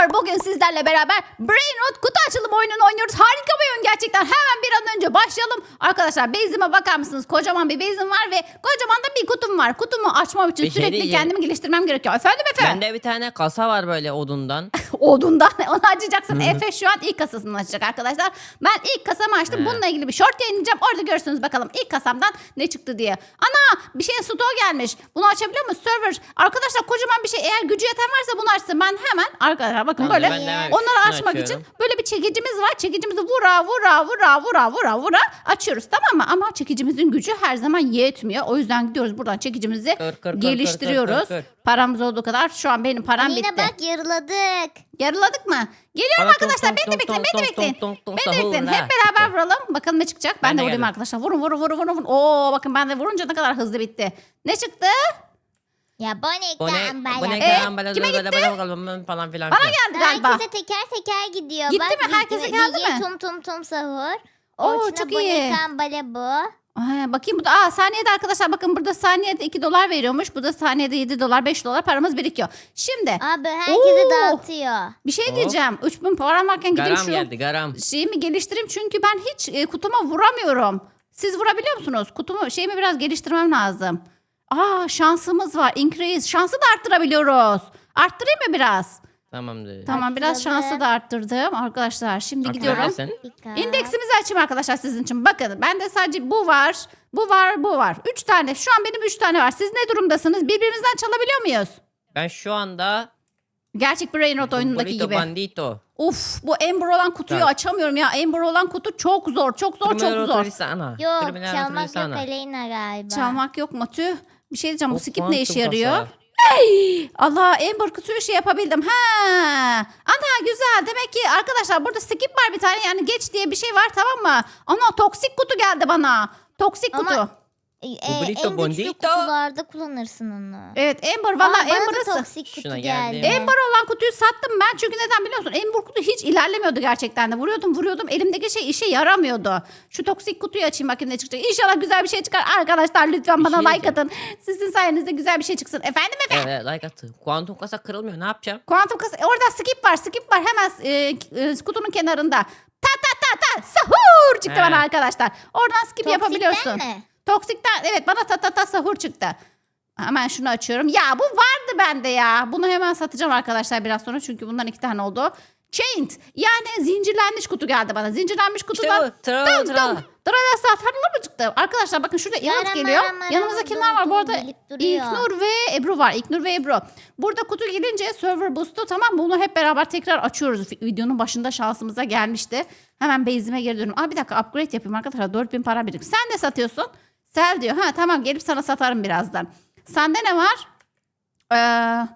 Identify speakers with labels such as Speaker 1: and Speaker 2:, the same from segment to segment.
Speaker 1: Arkadaşlar bugün sizlerle beraber Brain Rot kutu açılım oyununu oynuyoruz. Harika bir oyun gerçekten. Hemen bir an önce başlayalım. Arkadaşlar bezime bakar mısınız? Kocaman bir bezim var ve kocaman da bir kutum var. Kutumu açmam için
Speaker 2: Bir şey
Speaker 1: sürekli
Speaker 2: diyeceğim.
Speaker 1: kendimi geliştirmem gerekiyor. Efendim efendim?
Speaker 2: Bende bir tane kasa var böyle odundan.
Speaker 1: Odundan onu açacaksın. Efe şu an ilk kasasını açacak arkadaşlar. Ben ilk kasamı açtım.
Speaker 2: He.
Speaker 1: Bununla ilgili bir short yayınlayacağım. Orada görürsünüz bakalım ilk kasamdan ne çıktı diye. Ana bir şeyin stoğu gelmiş. Bunu açabiliyor muyuz? Server. Arkadaşlar kocaman bir şey. Eğer gücü yeten varsa bunu açsın. Ben hemen arkadaşlar bakın
Speaker 2: Tamam,
Speaker 1: böyle
Speaker 2: ben de hemen
Speaker 1: onları açmak
Speaker 2: açıyorum.
Speaker 1: için böyle bir çekicimiz var. Çekicimizi vura vura vura vura vura vura açıyoruz tamam mı? Ama çekicimizin gücü her zaman yetmiyor. O yüzden gidiyoruz buradan çekicimizi
Speaker 2: Kır, kır, kır,
Speaker 1: geliştiriyoruz.
Speaker 2: kır, kır, kır.
Speaker 1: Paramız olduğu kadar. Şu an benim param
Speaker 3: Yine
Speaker 1: bitti.
Speaker 3: bak yarıladık.
Speaker 1: Yarıladık mı? Geliyorum
Speaker 2: Bana
Speaker 1: arkadaşlar.
Speaker 2: tung
Speaker 1: Beni de
Speaker 2: tung
Speaker 1: bekleyin. Beni de
Speaker 2: tung
Speaker 1: bekleyin. Beni de
Speaker 2: sahur
Speaker 1: bekleyin. Hep beraber vuralım. Bakalım ne çıkacak. Ben,
Speaker 2: Ben
Speaker 1: de
Speaker 2: de
Speaker 1: vurayım
Speaker 2: geldim.
Speaker 1: arkadaşlar. Vurun vurun vurun vurun. vurun. Oo bakın ben de vurunca ne kadar hızlı bitti. Ne çıktı?
Speaker 3: Ya
Speaker 2: Bu ne?
Speaker 3: bonekten
Speaker 2: Bu ne
Speaker 3: bala.
Speaker 1: Ee,
Speaker 2: karambala
Speaker 1: kime gitti?
Speaker 2: böyle bakalım falan filan.
Speaker 1: Bana
Speaker 2: filan.
Speaker 1: geldi galiba.
Speaker 3: Herkese teker teker gidiyor.
Speaker 1: Gitti
Speaker 3: bak,
Speaker 1: mi? Herkese geldi
Speaker 3: Bilge
Speaker 1: mi?
Speaker 3: Tum tum tum sahur.
Speaker 1: Oo,
Speaker 3: Orçun'a
Speaker 1: çok iyi.
Speaker 3: bonekten bala bu.
Speaker 1: Aa, bakayım bu da aa, saniyede arkadaşlar bakın burada saniyede 2 dolar veriyormuş. Bu da saniyede 7 dolar 5 dolar paramız birikiyor. Şimdi
Speaker 3: Abi herkese
Speaker 1: Oo.
Speaker 3: dağıtıyor.
Speaker 1: bir şey
Speaker 2: Hop.
Speaker 1: diyeceğim. 3000 param varken gideyim
Speaker 2: Garam
Speaker 1: şu
Speaker 2: geldi garam.
Speaker 1: şeyimi geliştireyim. Çünkü ben hiç e, kutuma vuramıyorum. Siz vurabiliyor musunuz? Kutumu şeyimi biraz geliştirmem lazım. Aa şansımız var. Increase. Şansı da arttırabiliyoruz. Arttırayım mı biraz?
Speaker 2: Tamamdır.
Speaker 1: Tamam biraz
Speaker 3: Arttıralım.
Speaker 1: şansı da arttırdım arkadaşlar. Şimdi gidiyorum.
Speaker 2: Arttırabilirsin.
Speaker 3: Dikkat.
Speaker 1: İndeksimizi açayım arkadaşlar sizin için. Bakın bende sadece bu var, bu var, bu var. Üç tane. Şu an benim üç tane var. Siz ne durumdasınız? Birbirimizden çalabiliyor muyuz?
Speaker 2: Ben şu anda
Speaker 1: Gerçek Brain Rot oyunundaki gibi.
Speaker 2: Bandito.
Speaker 1: Uf bu Ember olan kutuyu
Speaker 2: Evet.
Speaker 1: açamıyorum ya. Ember olan kutu çok zor, çok zor, çok zor.
Speaker 2: Trisana.
Speaker 3: Yok çalmak yok
Speaker 2: Trisana.
Speaker 3: Aleyna galiba.
Speaker 1: Çalmak yok mu? Tüh. Bir şey diyeceğim. Bu
Speaker 2: Of,
Speaker 1: skip ne
Speaker 2: kuantum
Speaker 1: işe yarıyor?
Speaker 2: kasa.
Speaker 1: Hey! Allah Ember kutuyu şey yapabildim. Ha! Ana güzel. Demek ki arkadaşlar burada skip var bir tane. Yani geç diye bir şey var tamam mı? Ana toksik kutu geldi bana. Toksik
Speaker 3: Ama-
Speaker 1: kutu.
Speaker 3: E, e,
Speaker 2: Burrito
Speaker 3: en güçlü
Speaker 2: bonito.
Speaker 3: kutularda kullanırsın onu.
Speaker 1: Evet Ember valla
Speaker 3: Aa, bana da toksik kutu
Speaker 2: Şuna
Speaker 3: geldi.
Speaker 2: geldi.
Speaker 1: Ember olan kutuyu sattım ben çünkü neden biliyor musun? Ember kutu hiç ilerlemiyordu gerçekten de. Vuruyordum vuruyordum elimdeki şey işe yaramıyordu. Şu toksik kutuyu açayım bakayım ne çıkacak. İnşallah güzel bir şey çıkar. Arkadaşlar lütfen
Speaker 2: Bir
Speaker 1: bana
Speaker 2: şey
Speaker 1: like atın. Sizin sayenizde güzel bir şey çıksın. Efendim efendim.
Speaker 2: Evet like attı. Kuantum kasa kırılmıyor ne yapacağım?
Speaker 1: Kuantum kasa orada skip var skip var hemen e, e, kutunun kenarında. Ta ta ta ta sahur çıktı
Speaker 2: He.
Speaker 1: bana arkadaşlar. Oradan skip
Speaker 3: Toksikten
Speaker 1: yapabiliyorsun.
Speaker 3: mi?
Speaker 1: Toksikten evet bana ta ta ta sahur çıktı. Hemen şunu açıyorum. Ya bu vardı bende ya. Bunu hemen satacağım arkadaşlar biraz sonra. Çünkü bundan iki tane oldu. Chained. Yani zincirlenmiş kutu geldi bana. Zincirlenmiş
Speaker 2: İşte
Speaker 1: kutudan.
Speaker 2: bu. Tra tra.
Speaker 1: satarlı mı çıktı? Arkadaşlar bakın şurada yanıt geliyor. Yanımızda kimler var? Bu arada. İlknur ve Ebru var. İlknur ve Ebru. Burada kutu gelince server boost'u tamam? Bunu hep beraber tekrar açıyoruz. Videonun başında şansımıza gelmişti. Hemen base'ime geri dönüyorum. Aa bir dakika upgrade yapayım arkadaşlar. 4000 para birim. Sen ne satıyorsun? Sel diyor. Ha tamam gelip sana satarım birazdan. Sende ne var? Ee,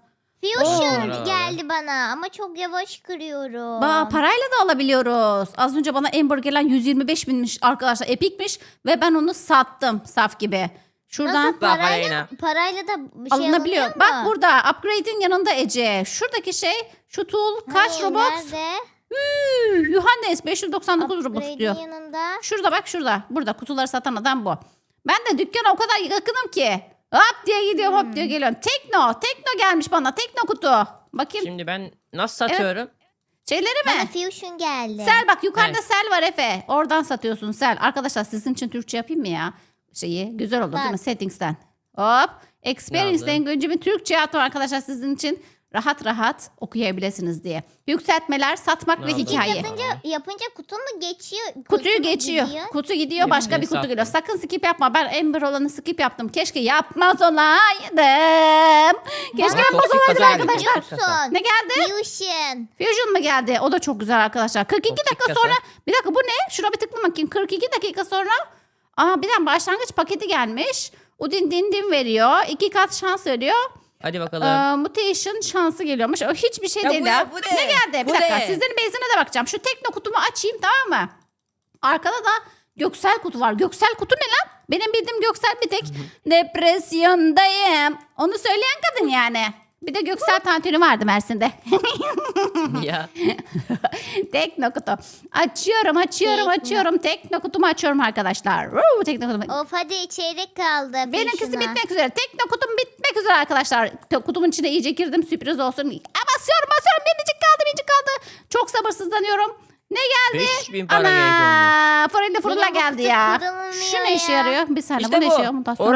Speaker 3: Fusion
Speaker 2: Oo.
Speaker 3: geldi bana ama çok yavaş kırıyorum.
Speaker 1: ba, parayla da alabiliyoruz. Az önce bana Amber gelen 125 binmiş arkadaşlar. Epikmiş ve ben onu sattım saf gibi. Şuradan
Speaker 3: Nasıl
Speaker 2: Bak
Speaker 3: parayla,
Speaker 2: Aleyna.
Speaker 3: parayla da bir şey
Speaker 1: alınabiliyor.
Speaker 3: alınıyor
Speaker 1: Bak
Speaker 3: mu?
Speaker 1: burada upgrade'in yanında Ece. Şuradaki şey şu tool kaç
Speaker 3: Hayır,
Speaker 1: robot?
Speaker 3: Nerede?
Speaker 1: Yuhannes 599 robot
Speaker 3: Upgrade'in
Speaker 1: diyor.
Speaker 3: yanında.
Speaker 1: Şurada bak şurada. Burada kutuları satan adam bu. Ben de dükkana o kadar yakınım ki. Hop diye gidiyorum hop
Speaker 3: Hmm.
Speaker 1: diye geliyorum. Tekno. Tekno gelmiş bana. Tekno kutu. Bakayım.
Speaker 2: Şimdi ben nasıl satıyorum?
Speaker 1: Şeyleri
Speaker 3: Bana
Speaker 1: mi?
Speaker 3: Fusion geldi.
Speaker 1: Sel bak yukarıda
Speaker 2: Evet.
Speaker 1: sel var Efe. Oradan satıyorsun sel. Arkadaşlar sizin için Türkçe yapayım mı ya? Şeyi güzel oldu değil mi?
Speaker 3: Bak.
Speaker 1: Settings'ten. Hop. Experience
Speaker 2: Yazdım.
Speaker 1: language'imi Türkçe yaptım arkadaşlar sizin için. Rahat rahat okuyabilirsiniz diye. Yükseltmeler, satmak ve
Speaker 2: Yazdım.
Speaker 1: hikaye.
Speaker 3: Yapınca, yapınca kutu mu geçiyor? Kutu
Speaker 1: Kutuyu
Speaker 3: mu
Speaker 1: geçiyor.
Speaker 3: gidiyor?
Speaker 1: Kutu gidiyor başka bir kutu geliyor. Sakın skip yapma. Ben Ember olanı skip yaptım. Keşke yapmaz olaydım. Keşke
Speaker 3: Bana
Speaker 1: yapmaz
Speaker 2: toksik
Speaker 1: olaydım
Speaker 2: geldi.
Speaker 1: arkadaşlar. Ne geldi?
Speaker 3: Fusion.
Speaker 1: Fusion mu geldi? O da çok güzel arkadaşlar. 42
Speaker 2: Toksik
Speaker 1: dakika
Speaker 2: kasa.
Speaker 1: sonra. Bir dakika bu ne? Şuna bir tıkla bakayım. 42 dakika sonra. Aa bir dakika başlangıç paketi gelmiş. Udin din din veriyor. İki kat şans veriyor.
Speaker 2: Hadi bakalım.
Speaker 1: Ee, mutation şansı geliyormuş. O hiçbir şey
Speaker 2: Ya
Speaker 1: değil
Speaker 2: bu
Speaker 1: ya.
Speaker 2: ne, bu ne?
Speaker 1: Ne geldi? Bir
Speaker 2: Bu
Speaker 1: dakika.
Speaker 2: ne?
Speaker 1: Sizlerin bezine de bakacağım. Şu tekno kutumu açayım tamam mı? Arkada da göksel kutu var. Göksel kutu ne lan? Benim bildiğim göksel bir tek depresyondayım. Onu söyleyen kadın yani. Bir de göksel tantuni vardı Mersin'de.
Speaker 2: ya.
Speaker 1: tekno kutu. Açıyorum, açıyorum,
Speaker 3: Tekno.
Speaker 1: açıyorum. Tekno kutumu açıyorum arkadalar. Woo, tekno kutumu.
Speaker 3: Of hadi çeyrek kaldı.
Speaker 1: Benimkisi
Speaker 3: Fusion'a.
Speaker 1: bitmek üzere. Tekno kutum bitmek üzere arkadaşlar. Te- Kutumun içine iyice girdim sürpriz olsun. Aa, basıyorum basıyorum. Minicik kaldı minicik sabırsızlanıyorum. Ne geldi?
Speaker 2: 5000 para olmuş.
Speaker 1: Ana Fırında fırında
Speaker 3: Benim bu
Speaker 1: geldi
Speaker 3: kutu
Speaker 1: ya.
Speaker 3: kırılmıyor
Speaker 1: Şu ne işe
Speaker 3: ya.
Speaker 1: yarıyor? Bir saniye
Speaker 2: İşte
Speaker 1: bu ne işe yarıyor?
Speaker 2: bu.
Speaker 1: Mutasyon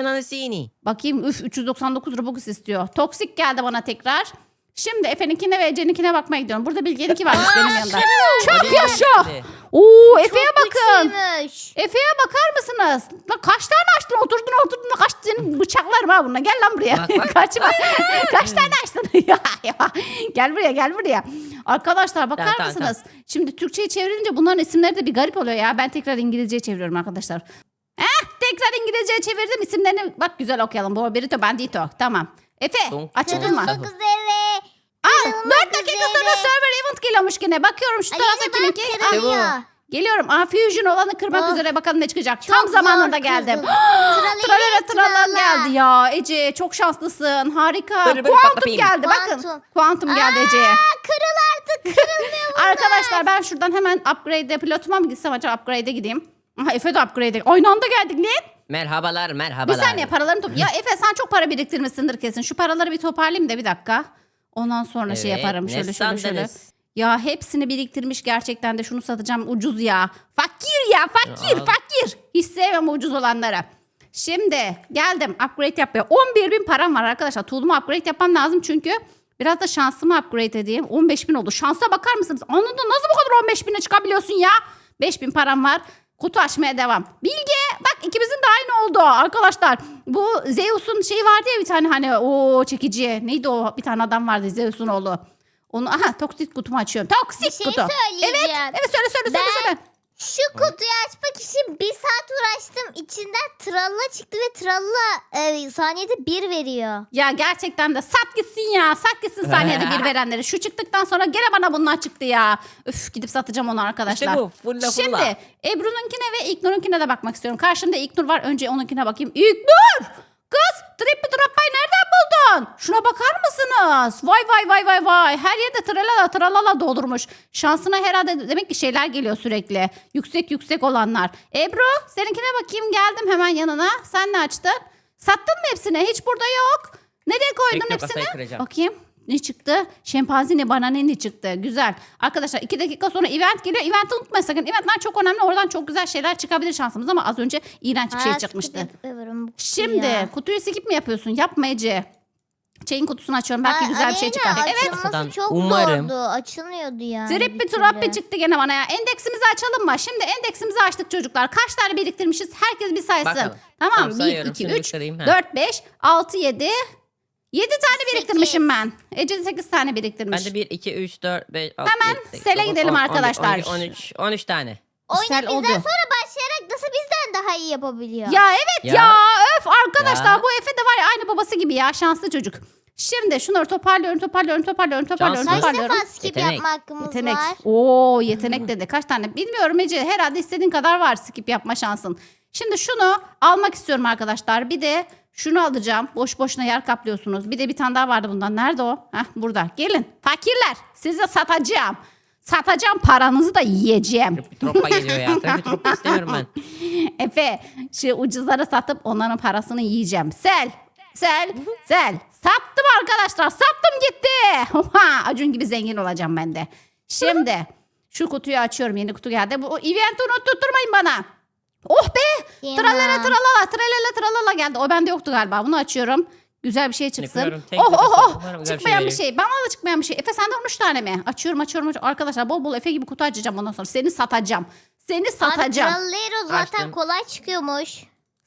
Speaker 2: anasini.
Speaker 1: Bakayım üf 399 Robux istiyor. Toksik geldi bana tekrar. Şimdi Efe'ninkine ve Ece'ninkine bakmaya gidiyorum. Burada Bilge'ninki varmış benim yanında. Çok yaşa. Oo Efe'ye bakın.
Speaker 3: Güçlüymüş.
Speaker 1: Efe'ye bakar mısınız? La kaç tane açtın oturdun oturdun kaç tane bıçaklarım ha bununla. Gel lan buraya.
Speaker 2: Bak, bak.
Speaker 1: Kaçma. kaç tane açtın? Ya, ya. gel buraya gel buraya. Arkadaşlar bakar
Speaker 2: Tamam, tamam,
Speaker 1: mısınız? Şimdi Türkçe'ye çevirince bunların isimleri de bir garip oluyor ya. Ben tekrar İngilizce'ye çeviriyorum arkadaşlar. Eh tekrar İngilizce'ye çevirdim isimlerini. Bak güzel okuyalım. Bu Berito Bandito. Tamam. Efe
Speaker 2: Tunk,
Speaker 1: açıldın mı?
Speaker 2: tunk.
Speaker 3: Kırılmak üzere.
Speaker 1: Aa,
Speaker 3: Kırılmak
Speaker 1: 4 dakika
Speaker 3: üzere.
Speaker 1: sonra server event geliyormuş yine. Bakıyorum şu
Speaker 3: Ay,
Speaker 1: tarafa
Speaker 3: yine
Speaker 1: kiminki.
Speaker 3: bak, kırılıyor.
Speaker 1: Geliyorum. Aa, Fusion olanı kırmak
Speaker 3: Oh.
Speaker 1: üzere. Bakalım ne çıkacak.
Speaker 3: Çok
Speaker 1: Tam
Speaker 3: zor
Speaker 1: zamanında geldim. Tralala tralala
Speaker 3: tralala.
Speaker 1: geldi ya. Ece çok şanslısın. Harika.
Speaker 2: Böyle böyle
Speaker 1: Kuantum
Speaker 2: patlatayım.
Speaker 1: geldi. Bakın.
Speaker 3: Kuantum.
Speaker 1: Kuantum geldi Ece'ye.
Speaker 3: Kırıl artık kırılmıyor.
Speaker 1: Arkadaşlar ben şuradan hemen upgrade'e pilotuma mı gitsem acaba upgrade'e gideyim. Aha Efe de upgrade'e. Aynı anda geldik ne?
Speaker 2: Merhabalar merhabalar.
Speaker 1: Bir saniye paralarını top... Ya Efe sen çok para biriktirmişsindir kesin. Şu paraları bir toparlayayım da bir dakika. Ondan sonra şey
Speaker 2: Evet,
Speaker 1: yaparım.
Speaker 2: ne
Speaker 1: Şöyle şöyle şöyle.
Speaker 2: sandınız?
Speaker 1: Ya hepsini biriktirmiş gerçekten de şunu satacağım ucuz ya. Fakir ya fakir
Speaker 2: Ya.
Speaker 1: fakir. Hiç sevmem ucuz olanları. Şimdi geldim upgrade yapmaya. 11 bin param var arkadaşlar. Tool'umu upgrade yapmam lazım çünkü biraz da şansımı upgrade edeyim. 15 bin oldu. Şansa bakar mısınız? Anında nasıl bu kadar 15 bine çıkabiliyorsun ya? 5 bin param var. Kutu açmaya devam. Bilge bak ikimizin de aynı oldu arkadaşlar. Bu Zeus'un şeyi vardı ya bir tane hani o çekici. Neydi o bir tane adam vardı Zeus'un oğlu. Onu aha toksik kutumu açıyorum. Toksik
Speaker 3: Bir şey
Speaker 1: kutu.
Speaker 3: söyleyeceğim.
Speaker 1: Evet söyle söyle söyle
Speaker 3: Ben-
Speaker 1: söyle.
Speaker 3: Şu kutuyu açmak için bir saat uğraştım. İçinden tralla çıktı ve tralla e, saniyede bir veriyor.
Speaker 1: Ya gerçekten de sat gitsin ya. Sat gitsin saniyede bir verenleri. Şu çıktıktan sonra gene bana bunlar çıktı ya. Üf gidip satacağım onu arkadaşlar.
Speaker 2: İşte bu. Fulla fulla.
Speaker 1: Şimdi Ebru'nunkine ve İlknur'unkine de bakmak istiyorum. Karşımda İlknur var. Önce onunkine bakayım. İlknur! Kız Trippy Trappa'yı nereden buldun? Şuna bakar mısınız? Vay vay vay vay vay. Her yerde tralala tralala doldurmuş. Şansına herhalde demek ki şeyler geliyor sürekli. Yüksek yüksek olanlar. Ebru seninkine bakayım geldim hemen yanına. Sen ne açtın? Sattın mı hepsini? Hiç burada yok. Nereye koydun
Speaker 2: Bekle,
Speaker 1: hepsini?
Speaker 2: kıracağım.
Speaker 1: Bakayım. Ne çıktı? Şempanzini bananini çıktı. Güzel. Arkadaşlar iki dakika sonra event geliyor. Event'i unutmayın sakın. Eventler çok önemli. Oradan çok güzel şeyler çıkabilir şansımız ama az önce iğrenç bir şey çıkmıştı. Şimdi
Speaker 3: ya.
Speaker 1: kutuyu skip mi yapıyorsun? Yapma Ece. Chain kutusunu açıyorum. Belki
Speaker 3: Ay,
Speaker 1: güzel bir şey çıkar. Evet.
Speaker 3: Açılması çok
Speaker 2: umarım.
Speaker 3: zordu. Açılmıyordu yani.
Speaker 1: Trip bir
Speaker 3: bir
Speaker 1: turappi çıktı gene bana ya. Endeksimizi açalım mı? Şimdi endeksimizi açtık çocuklar. Kaç tane biriktirmişiz? Herkes bir saysın.
Speaker 2: Bakalım.
Speaker 1: Tamam.
Speaker 2: Tamam,
Speaker 1: 1,
Speaker 2: sayıyorum.
Speaker 1: 2,
Speaker 2: Şunu
Speaker 1: 3,
Speaker 2: çıkarayım, ha.
Speaker 1: 4, 5, 6, 7. 7 tane biriktirmişim ben. Ece 8 tane biriktirmiş.
Speaker 2: Ben de 1, 2, 3, 4, 5, 6,
Speaker 1: Hemen
Speaker 2: 7, 8,
Speaker 1: sele
Speaker 2: 9,
Speaker 1: gidelim
Speaker 2: 10,
Speaker 1: arkadaşlar.
Speaker 2: 12, 13, 13 tane.
Speaker 3: Oyunu
Speaker 1: Güzel
Speaker 3: bizden
Speaker 1: oldu.
Speaker 3: sonra başlayarak nasıl bizden daha iyi yapabiliyor?
Speaker 1: Ya evet ya,
Speaker 2: Ya.
Speaker 1: öf arkadaşlar
Speaker 2: Ya.
Speaker 1: bu Efe de var ya aynı babası gibi ya şanslı çocuk. Şimdi şunları toparlıyorum toparlıyorum toparlıyorum toparlıyorum
Speaker 2: Şanslı.
Speaker 3: Kaç
Speaker 1: toparlıyorum.
Speaker 3: defa skip
Speaker 2: Yetenek.
Speaker 3: yapma hakkımız
Speaker 1: Yetenek.
Speaker 3: var?
Speaker 1: Oo yetenek dedi. Kaç tane? Bilmiyorum Ece. Herhalde istediğin kadar var skip yapma şansın. Şimdi şunu almak istiyorum arkadaşlar. Bir de şunu alacağım. Boş boşuna yer kaplıyorsunuz. Bir de bir tane daha vardı bundan. Nerede o? Heh burada. Gelin. Fakirler. Size satacağım. Satacağım paranızı da yiyeceğim.
Speaker 2: Troppa geliyor ya. Tabii troppa istemiyorum ben.
Speaker 1: Efe şu ucuzları satıp onların parasını yiyeceğim. Sel. Sel. Sel. Sattım arkadaşlar. Sattım gitti. Acun gibi zengin olacağım ben de. Şimdi şu kutuyu açıyorum. Yeni kutu geldi. Bu eventi unutturmayın bana. Oh be. Tralala
Speaker 3: Tamam.
Speaker 1: tralala tralala tralala geldi. O bende yoktu galiba. Bunu açıyorum. Güzel bir şey çıksın.
Speaker 2: Tek
Speaker 1: Oh
Speaker 2: nefes
Speaker 1: oh
Speaker 2: al.
Speaker 1: oh.
Speaker 2: Umarım güzel bir
Speaker 1: Çıkmayan
Speaker 2: şey
Speaker 1: bir şey. Bana da çıkmayan bir şey. Efe sende 13 tane mi? Açıyorum açıyorum. açıyorum. Arkadaşlar bol bol Efe gibi kutu açacağım ondan sonra. Seni satacağım. Seni
Speaker 3: Abi
Speaker 1: satacağım.
Speaker 3: Trallero zaten
Speaker 2: Açtım.
Speaker 3: kolay çıkıyormuş.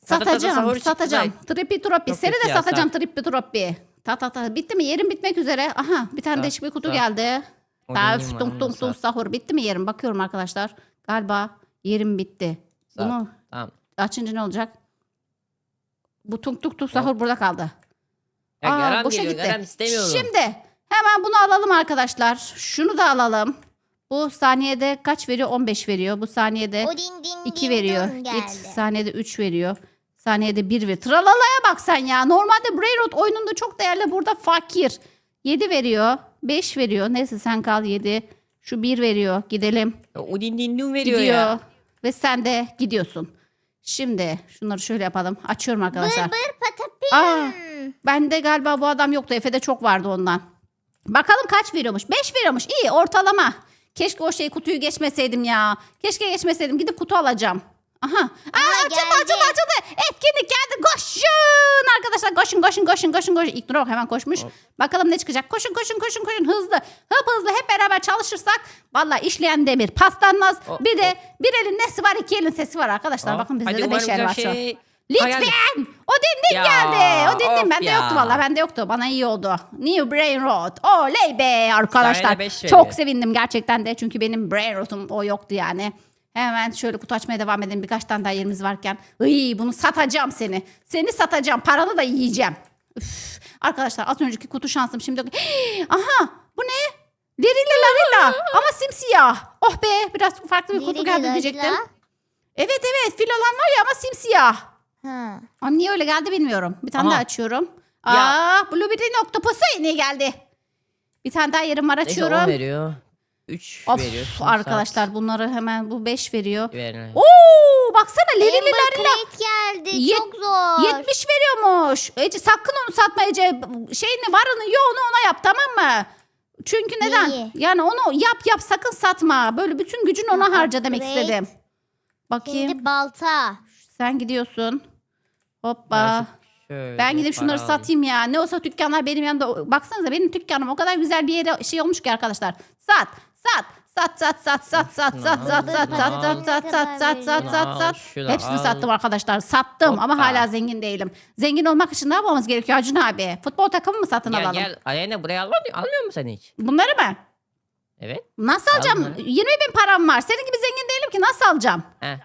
Speaker 2: Tata
Speaker 1: Satacağım,
Speaker 2: çıktı
Speaker 1: satacağım. Trippi troppi.
Speaker 2: Çok
Speaker 1: Seni
Speaker 2: kötü
Speaker 1: de
Speaker 2: ya,
Speaker 1: satacağım
Speaker 2: sat.
Speaker 1: trippi troppi. Ta ta ta. Bitti mi? Yerim bitmek üzere. Aha bir tane
Speaker 2: Sat,
Speaker 1: değişik bir kutu
Speaker 2: sat.
Speaker 1: geldi.
Speaker 2: O
Speaker 1: Daha
Speaker 2: dediğim var,
Speaker 1: tung
Speaker 2: onu
Speaker 1: tung
Speaker 2: da
Speaker 1: tung
Speaker 2: sat.
Speaker 1: sahur. Bitti mi yerim? Bakıyorum arkadaşlar. Galiba yerim bitti. Bunu
Speaker 2: Tamam.
Speaker 1: açınca ne olacak? Bu tung tung tung sahur burada kaldı.
Speaker 2: Ya
Speaker 1: Aa,
Speaker 2: garam
Speaker 1: boşa
Speaker 2: geliyor.
Speaker 1: gitti.
Speaker 2: Garam istemiyorum.
Speaker 1: Şimdi hemen bunu alalım arkadaşlar. Şunu da alalım. Bu saniyede kaç veriyor? 15 veriyor. Bu saniyede
Speaker 3: O din din
Speaker 1: 2
Speaker 3: din
Speaker 1: veriyor. Git
Speaker 3: geldi.
Speaker 1: saniyede 3 veriyor. Saniyede 1 veriyor. Tralalaya bak sen ya. Normalde Brainrot oyununda çok değerli. Burada fakir. 7 veriyor. 5 veriyor. Neyse sen kal 7. Şu 1 veriyor. Gidelim.
Speaker 2: Ya O din din din veriyor
Speaker 1: Gidiyor.
Speaker 2: ya.
Speaker 1: Ve sen de gidiyorsun. Şimdi şunları şöyle yapalım. Açıyorum arkadaşlar.
Speaker 3: Bır bır patapim.
Speaker 1: Aa, bende galiba bu adam yoktu. Efe'de çok vardı ondan. Bakalım kaç veriyormuş. 5 veriyormuş. İyi ortalama. Keşke o şeyi kutuyu geçmeseydim ya. Keşke geçmeseydim. Gidip kutu alacağım. Aha. Aa, açıldı
Speaker 3: geldi.
Speaker 1: açıldı açıldı. Etkinlik geldi. Koşun arkadaşlar. Koşun koşun koşun koşun koşun. İlk bak hemen koşmuş.
Speaker 2: Hop.
Speaker 1: Bakalım ne çıkacak. Koşun koşun koşun koşun. Hızlı. Hıp hızlı hep beraber çalışırsak valla işleyen demir paslanmaz.
Speaker 2: Hop,
Speaker 1: bir de bir elin nesi var iki elin sesi var arkadaşlar.
Speaker 2: Hop,
Speaker 1: Bakın bizde
Speaker 2: hadi
Speaker 1: de beş
Speaker 2: umarım
Speaker 1: el
Speaker 2: güzel
Speaker 1: var şu an.
Speaker 2: şey-
Speaker 1: Lütfen.
Speaker 2: Hayal-
Speaker 1: O dindin
Speaker 2: Ya,
Speaker 1: geldi. O dindin
Speaker 2: of
Speaker 1: bende
Speaker 2: ya.
Speaker 1: yoktu valla bende yoktu. Bana iyi oldu. New Brain Rot. Oley be arkadaşlar. Çok sevindim gerçekten de. Çünkü benim Brain Rot'um o yoktu yani. Hemen şöyle kutu açmaya devam edelim. Birkaç tane daha yerimiz varken. Iy, bunu satacağım seni. Seni satacağım. Paranı da yiyeceğim. Üf. Arkadaşlar az önceki kutu şansım şimdi. Aha bu ne? Lirilla larilla ama simsiyah. Oh be biraz farklı bir kutu geldi diyecektim. Evet evet fil olan var ya ama simsiyah.
Speaker 3: Ha.
Speaker 1: Ama niye öyle geldi bilmiyorum. Bir tane
Speaker 2: Aha.
Speaker 1: daha açıyorum.
Speaker 2: Ya.
Speaker 1: Aa, Blueberry'nin oktopusu yine geldi. Bir tane daha yerim var
Speaker 2: Neyse,
Speaker 1: açıyorum.
Speaker 2: 10 veriyor. 3
Speaker 1: Of
Speaker 2: veriyor. Şimdi
Speaker 1: arkadaşlar bunları hemen bu 5 veriyor.
Speaker 2: saat verin.
Speaker 1: Oo baksana Lirililer
Speaker 3: Crate geldi.
Speaker 1: Yet-
Speaker 3: Çok zor.
Speaker 1: 70 veriyormuş. Ece sakın onu satma Ece. Şeyini varını yoğunu ona yap tamam mı? Çünkü neden?
Speaker 3: Neyi?
Speaker 1: Yani onu yap yap sakın satma. Böyle bütün gücünü ona
Speaker 3: Ha,
Speaker 1: harca demek
Speaker 3: upgrade.
Speaker 1: istedim. Bakayım.
Speaker 3: Şimdi balta.
Speaker 1: Sen gidiyorsun. Hoppa.
Speaker 2: Şöyle
Speaker 1: Ben gidip şunları
Speaker 2: para alayım.
Speaker 1: satayım ya. Ne olsa dükkanlar benim yanımda. Baksanıza benim dükkanım o kadar güzel bir yere şey olmuş ki arkadaşlar. Sat, sat, sat, sat, sat, sat, sat, sat, sat, sat, sat, sat, sat, sat, sat, sat, sat, sat. Hepsini sattım arkadaşlar. Sattım ama hala zengin değilim. Zengin olmak için ne yapmamız gerekiyor Acun abi? Futbol takımı mı satın
Speaker 2: Gel
Speaker 1: alalım?
Speaker 2: gel. Aleyna buraya almıyor, almıyor musun sen hiç?
Speaker 1: Bunları mı?
Speaker 2: Evet.
Speaker 1: Nasıl
Speaker 2: Al
Speaker 1: alacağım?
Speaker 2: bunları.
Speaker 1: 20 bin param var. Senin gibi zengin değilim ki nasıl alacağım?
Speaker 2: Heh.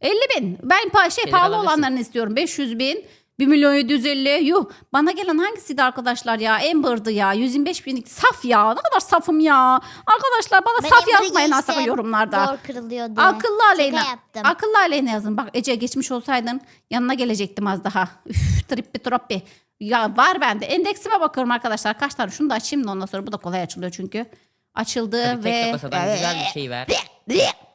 Speaker 1: 50 bin. Ben pa şey
Speaker 2: Şeyleri
Speaker 1: pahalı
Speaker 2: alabilirsin.
Speaker 1: olanlarını istiyorum. 500 bin. 1 milyon 750. Yuh. Bana gelen hangisiydi arkadaşlar ya? Amber'dı ya. 125 binlik. Saf ya. Ne kadar safım ya. Arkadaşlar bana
Speaker 3: Ben
Speaker 1: saf
Speaker 3: Amber'ı
Speaker 1: yazmayın
Speaker 3: geçtim.
Speaker 1: asla yorumlarda.
Speaker 3: Zor kırılıyor diye.
Speaker 1: Akıllı Aleyna.
Speaker 3: Yaptım.
Speaker 1: Akıllı Aleyna yazın. Bak Ece geçmiş olsaydın yanına gelecektim az daha. Üf trippi troppi. Ya var bende. Endeksime bakıyorum arkadaşlar. Kaç tane? Şunu da açayım da ondan sonra. Bu da kolay açılıyor çünkü. Açıldı
Speaker 2: Hadi tek
Speaker 1: ve...
Speaker 2: kapasadan güzel bir şey ver.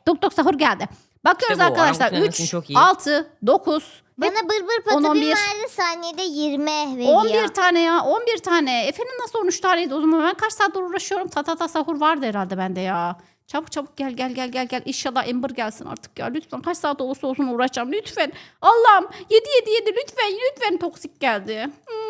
Speaker 1: Tuk tuk sahur geldi. Bakıyoruz
Speaker 2: İşte bu,
Speaker 1: arkadaşlar.
Speaker 2: orangutan
Speaker 1: 3,
Speaker 2: arasın çok iyi.
Speaker 1: 6, 9 ve
Speaker 3: Bana bır bır
Speaker 1: 10,
Speaker 3: patapim
Speaker 1: 11.
Speaker 3: verdi saniyede 20 veriyor.
Speaker 1: 11 tane ya 11 tane. Efe'nin nasıl 13 taneydi o zaman ben kaç saattir uğraşıyorum. Ta ta ta sahur vardı herhalde bende ya. Çabuk çabuk gel gel gel gel gel. İnşallah Ember gelsin artık ya. Lütfen kaç saat olursa olsun uğraşacağım. Lütfen. Allah'ım 7 7 7 lütfen lütfen toksik geldi. Hmm.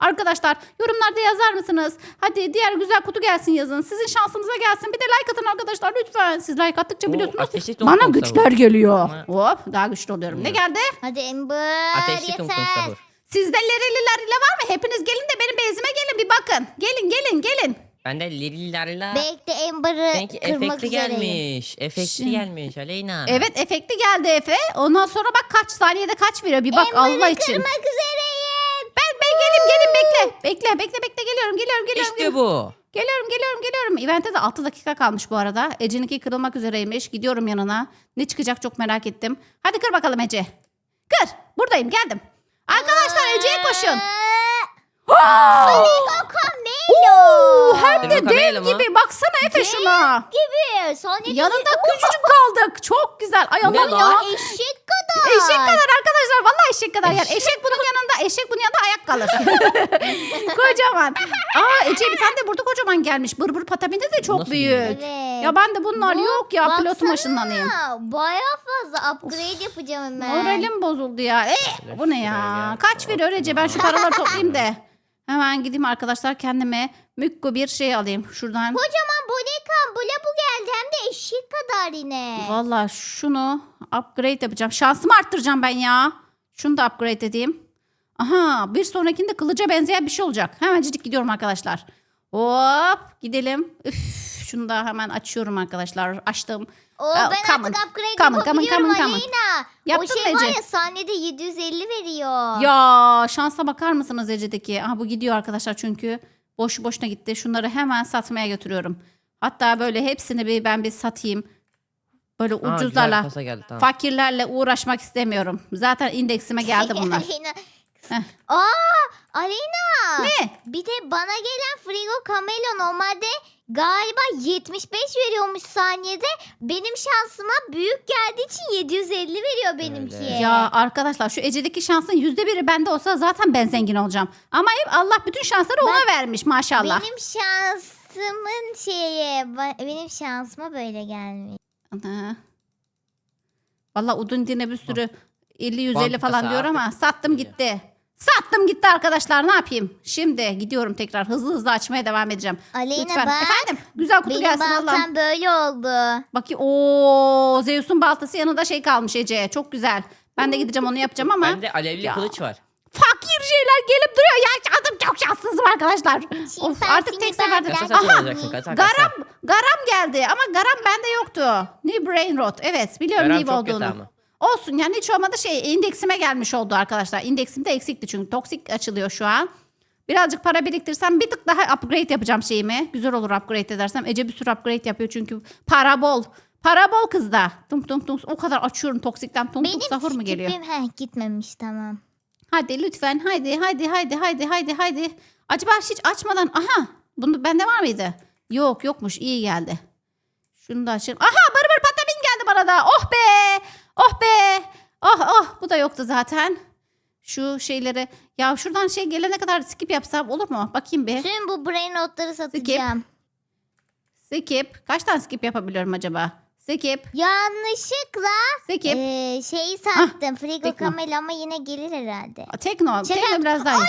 Speaker 1: Arkadaşlar yorumlarda yazar mısınız? Hadi diğer güzel kutu gelsin yazın. Sizin şansınıza gelsin. Bir de like atın arkadaşlar lütfen. Siz like attıkça
Speaker 2: Oo,
Speaker 1: biliyorsunuz. Bana
Speaker 2: tonton
Speaker 1: güçler
Speaker 2: sahur.
Speaker 1: geliyor.
Speaker 2: Ama-
Speaker 1: Hop daha güçlü oluyorum. Ne geldi?
Speaker 3: Hadi Ember
Speaker 2: Ateşli tum tum
Speaker 3: yeter.
Speaker 2: sahur.
Speaker 1: Sizde lerililer ile var mı? Hepiniz gelin de benim bezime gelin bir bakın. Gelin gelin gelin.
Speaker 2: Bende lirilerla.
Speaker 3: Belki de Ember'ı kırmak
Speaker 2: efekti
Speaker 3: üzereyim.
Speaker 2: gelmiş. Efekti
Speaker 1: Şimdi-
Speaker 2: gelmiş Aleyna.
Speaker 1: Evet efekti geldi Efe. Ondan sonra bak kaç saniyede kaç veriyor bir bak Allah
Speaker 3: Ember'ı
Speaker 1: için.
Speaker 3: kırmak üzereyim.
Speaker 1: Ben ben gelin gelin bekle. Bekle bekle bekle geliyorum geliyorum geliyorum.
Speaker 2: İşte bu.
Speaker 1: Geliyorum geliyorum geliyorum. Event'e de 6 dakika kalmış bu arada. Ece'ninki kırılmak üzereymiş. Gidiyorum yanına. Ne çıkacak çok merak ettim. Hadi kır bakalım Ece. Kır. Buradayım geldim. Arkadaşlar Ece'ye koşun.
Speaker 3: Amigo Camelo.
Speaker 1: Oo, hem de
Speaker 2: bakalım,
Speaker 1: dev gibi. Baksana Efe şuna.
Speaker 3: gibi. Saniyede
Speaker 1: Yanında küçücük kaldık. Çok güzel. Ay
Speaker 2: ne
Speaker 1: Allah'ım ya.
Speaker 2: lan?
Speaker 3: eşek kadar.
Speaker 1: Eşek kadar arkadaşlar. Vallahi eşek kadar. Yani Eşek. bunun yanında, eşek bunun yanında ayak kalır. kocaman. Aa Ece bir tane de burada kocaman gelmiş. Bır bır pataminde de çok
Speaker 2: Nasıl
Speaker 1: büyük.
Speaker 3: Evet.
Speaker 1: Ya ben de bunlar
Speaker 3: Bu-
Speaker 1: yok ya.
Speaker 3: baksana.
Speaker 1: Pilotum ışınlanayım.
Speaker 3: Baya fazla upgrade yapacağım hemen.
Speaker 1: Moralim bozuldu ya.
Speaker 2: Şöyle
Speaker 1: bu ne
Speaker 2: şuraya
Speaker 1: ya?
Speaker 2: gel.
Speaker 1: Kaç veriyor Ece? Ben şu paraları toplayayım da. Hemen gideyim arkadaşlar kendime mükko bir şey alayım. Şuradan.
Speaker 3: Kocaman bonekam bu geldi hem de eşek kadar yine.
Speaker 1: Valla şunu upgrade yapacağım. Şansımı arttıracağım ben ya. Şunu da upgrade edeyim. Aha bir sonrakinde kılıca benzeyen bir şey olacak. Hemencik gidiyorum arkadaşlar. Hop gidelim. Üf, şunu da hemen açıyorum arkadaşlar. Açtım.
Speaker 3: Oo, ben artık upgrade
Speaker 1: come on, come on,
Speaker 3: yapabiliyorum
Speaker 1: come on, come on.
Speaker 3: Aleyna.
Speaker 1: Yaptın
Speaker 3: o şey
Speaker 1: mı
Speaker 3: var
Speaker 1: Ece?
Speaker 3: ya saniyede 750 veriyor.
Speaker 1: Ya şansa bakar mısınız Ece'deki? Aha bu gidiyor arkadaşlar çünkü boş boşuna gitti. Şunları hemen satmaya götürüyorum. Hatta böyle hepsini bir ben bir satayım. Böyle
Speaker 2: Aa, güzel
Speaker 1: ucuzlarla.
Speaker 2: kasa geldi tamam.
Speaker 1: Fakirlerle uğraşmak istemiyorum. Zaten indeksime geldi bunlar.
Speaker 3: Aleyna.
Speaker 1: Heh.
Speaker 3: Aa Aleyna.
Speaker 1: ne?
Speaker 3: Bir de bana gelen Frigo Camelo normalde galiba 75 veriyormuş saniyede. Benim şansıma büyük geldiği için 750 veriyor benimki.
Speaker 2: Öyle.
Speaker 1: Ya arkadaşlar şu Ece'deki şansın yüzde biri bende olsa zaten ben zengin olacağım. Ama hep Allah bütün şansları ona vermiş maşallah.
Speaker 3: Benim şansım Sattığımın şeyi benim şansıma böyle gelmiş.
Speaker 1: Ana. Valla Udundi'ne bir sürü 50-150
Speaker 2: Bankası
Speaker 1: falan diyor ama sattım gitti. Sattım gitti arkadaşlar ne yapayım? Şimdi gidiyorum tekrar hızlı hızlı açmaya devam edeceğim.
Speaker 3: Aleyna
Speaker 1: Lütfen.
Speaker 3: bak.
Speaker 1: Efendim güzel kutu
Speaker 3: Benim
Speaker 1: gelsin
Speaker 3: baltam
Speaker 1: Allah'ım.
Speaker 3: böyle oldu.
Speaker 1: Bakayım ooo Zeus'un baltası yanında şey kalmış Ece. Çok güzel. Ben de gideceğim onu yapacağım ama
Speaker 2: Bende alevli
Speaker 1: Ya.
Speaker 2: kılıç var.
Speaker 1: fakir şeyler gelip duruyor ya. Canım çok şanssızım arkadaşlar. Of, artık tek
Speaker 3: seni
Speaker 1: seferde.
Speaker 2: Kasa
Speaker 3: Aha.
Speaker 2: satın alacaksın kasa kasa.
Speaker 1: Garam, garam geldi ama garam bende yoktu. New Brain Rot. Evet biliyorum
Speaker 2: Garam
Speaker 1: New
Speaker 2: çok kötü
Speaker 1: olduğunu.
Speaker 2: ama.
Speaker 1: Olsun yani hiç olmadı şey indeksime gelmiş oldu arkadaşlar. İndeksim de eksikti çünkü toksik açılıyor şu an. Birazcık para biriktirsem bir tık daha upgrade yapacağım şeyimi. Güzel olur upgrade edersem. Ece bir sürü upgrade yapıyor çünkü para bol. Para bol kızda. Tum tum tum. O kadar açıyorum toksikten tum tum
Speaker 3: Benim
Speaker 1: sahur mu geliyor?
Speaker 3: skipim heh, gitmemiş tamam.
Speaker 1: Hadi lütfen haydi haydi haydi haydi haydi haydi. Acaba hiç açmadan aha bunu bende var mıydı? Yok yokmuş iyi geldi. Şunu da açayım. Aha bır bır patamin geldi bana da. Oh be oh be. Oh oh bu da yoktu zaten. Şu şeyleri ya şuradan şey gelene kadar skip yapsam olur mu? Bakayım bir.
Speaker 3: Tüm bu brain notları satacağım.
Speaker 1: Skip. Kaç tane skip yapabiliyorum acaba? Skip.
Speaker 3: Yanlışlıkla
Speaker 1: Skip.
Speaker 3: eee, şeyi sattım. Frigo
Speaker 1: Tekno.
Speaker 3: Camel ama yine gelir herhalde.
Speaker 1: Tekno. Tekno
Speaker 3: yap-
Speaker 1: biraz daha iyi.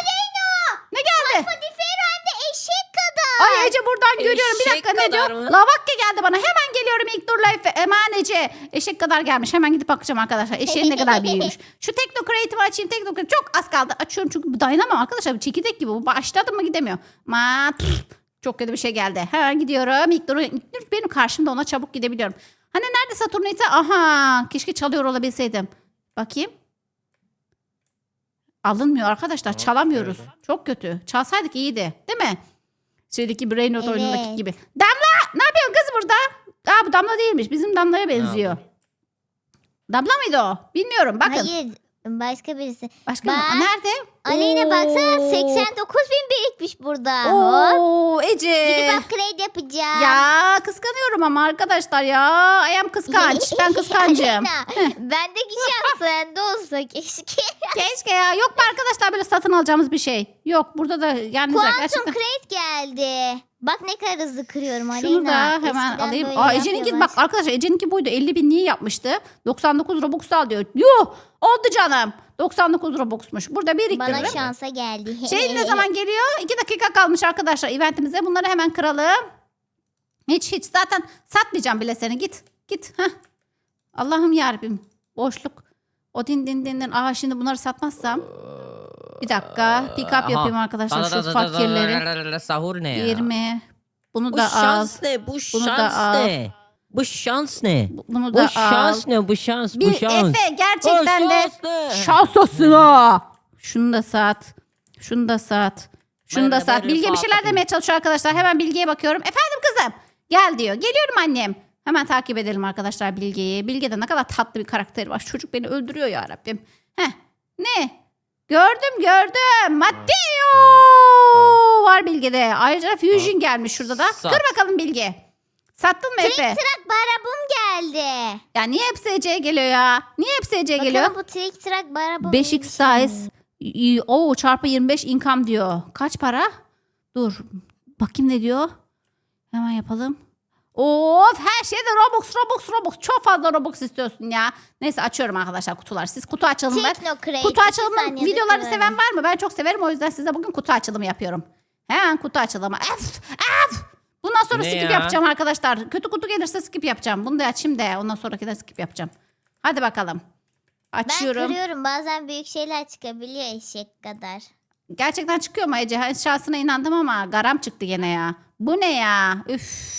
Speaker 1: Ne geldi?
Speaker 3: Modifiyer hem de eşek kadar.
Speaker 1: Ay Ece buradan görüyorum. Bir
Speaker 2: Eşek
Speaker 1: dakika ne
Speaker 2: kadar
Speaker 1: diyor?
Speaker 2: mı?
Speaker 1: Lavakya geldi bana. Hemen geliyorum ilk dur life. Eman Ece. Eşek kadar gelmiş. Hemen gidip bakacağım arkadaşlar. Eşeğin ne kadar büyümüş. Şu Tekno Creative'ı açayım. Tekno Creative. Çok az kaldı. Açıyorum çünkü bu dayanamam arkadaşlar. Bu çekirdek gibi. Bu başladı mı gidemiyor. Ma pf, çok kötü bir şey geldi. Hemen gidiyorum. İlk dur, ilk dur benim karşımda ona çabuk gidebiliyorum. Hani nerede Saturnite? Aha. Keşke çalıyor olabilseydim. Bakayım. Alınmıyor arkadaşlar. Çalamıyoruz. Çok kötü. Çalsaydık iyiydi. Değil mi? Şeydeki Brain Rot oyunundaki
Speaker 3: Evet.
Speaker 1: gibi. Damla ne yapıyorsun kız burada? Aa bu Damla değilmiş. Bizim Damla'ya benziyor.
Speaker 2: yapayım?
Speaker 1: Damla mıydı o? Bilmiyorum. Bakın.
Speaker 3: Hayır başka birisi.
Speaker 1: Başka
Speaker 3: Bak.
Speaker 1: nerede?
Speaker 3: Aleyna baksana 89 bin birikmiş burada. Hop.
Speaker 1: Oo Ece.
Speaker 3: Gidip upgrade yapacağım.
Speaker 1: Ya kıskanıyorum ama arkadaşlar ya. Ayam kıskanç. Ben kıskancım.
Speaker 3: Aleyna, Bendeki şans sende olsa keşke.
Speaker 1: Keşke ya. Yok mu arkadaşlar böyle satın alacağımız bir şey? Yok burada da yani
Speaker 3: Quantum
Speaker 1: gerçekten.
Speaker 3: Crate geldi. Bak ne kadar hızlı kırıyorum Aleyna.
Speaker 1: Şunu da hemen
Speaker 3: Eskiden
Speaker 1: alayım.
Speaker 3: böyle
Speaker 1: Aa Ece'ninki
Speaker 3: yapmıyorlar.
Speaker 1: bak arkadaşlar Ece'ninki buydu. 50 bin niye yapmıştı? 99 Robux al diyor. Yuh! Oldu canım. 99 Robux'muş. Burada biriktiririm.
Speaker 3: Bana şansa geldi.
Speaker 1: Şey ne zaman geliyor? 2 dakika kalmış arkadaşlar eventimize. Bunları hemen kıralım. Hiç hiç zaten satmayacağım bile seni. Git. Git. Heh. Allah'ım yarabbim. Boşluk. O din din din din. Aa şimdi bunları satmazsam. Bir dakika. Pick up
Speaker 2: Aha.
Speaker 1: yapayım arkadaşlar
Speaker 2: Da- da-
Speaker 1: şu fakirleri.
Speaker 2: da- da- da- Sahur ne ya?
Speaker 1: 20. Bunu
Speaker 2: Bu
Speaker 1: da al.
Speaker 2: şans ne? Bu
Speaker 1: Bunu da
Speaker 2: şans
Speaker 1: al.
Speaker 2: ne? Bu şans ne?
Speaker 1: Bunu da
Speaker 2: Bu
Speaker 1: al.
Speaker 2: şans ne? Bu şans. Bu
Speaker 1: Bir
Speaker 2: şans.
Speaker 1: Efe gerçekten
Speaker 2: Bu
Speaker 1: de
Speaker 2: şans ne?
Speaker 1: şanslısın. Şunu da sat. Şunu da sat. Şunu da
Speaker 2: Böyle
Speaker 1: sat.
Speaker 2: böyle
Speaker 1: Bilge bir şeyler demeye çalışıyor arkadaşlar. Hemen Bilge'ye bakıyorum. Efendim kızım. Gel diyor. Geliyorum annem. Hemen takip edelim arkadaşlar Bilge'yi. Bilge de ne kadar tatlı bir karakteri var. Çocuk beni öldürüyor ya Rabbim. Heh. Ne? Gördüm gördüm. Matteo var Bilge'de. Ayrıca Fusion gelmiş şurada da.
Speaker 2: Sat.
Speaker 1: Kır bakalım Bilge. Sattın mı Efe?
Speaker 3: Trak barabum geldi.
Speaker 1: Ya niye hepsi Ece'ye geliyor ya? Niye hepsi Ece'ye geliyor?
Speaker 3: Bakalım bu trick track barabum.
Speaker 1: 5x
Speaker 3: iyi bir şey mi?
Speaker 1: size. y- Oo çarpı 25 income diyor. Kaç para? Dur. Bakayım ne diyor. Hemen yapalım. Of her şeyde Robux Robux Robux. Çok fazla Robux istiyorsun ya. Neyse açıyorum arkadaşlar kutular. Siz kutu açalım ben.
Speaker 3: Tekno Crate.
Speaker 1: Kutu
Speaker 3: iki
Speaker 1: açılımı
Speaker 3: saniyede
Speaker 1: videolarını seven var mı? Ben çok severim o yüzden size bugün kutu açılımı yapıyorum. Hemen kutu açılımı. Öf, sonra
Speaker 2: Ne
Speaker 1: skip
Speaker 2: ya?
Speaker 1: yapacağım arkadaşlar. Kötü kutu gelirse skip yapacağım. Bunu da açayım da ondan sonraki de skip yapacağım. Hadi bakalım.
Speaker 3: Ben
Speaker 1: Açıyorum.
Speaker 3: kırıyorum bazen büyük şeyler çıkabiliyor eşek kadar.
Speaker 1: Gerçekten çıkıyor mu Ece? Ha, Şansına inandım ama garam çıktı gene ya. Bu ne ya? Üf.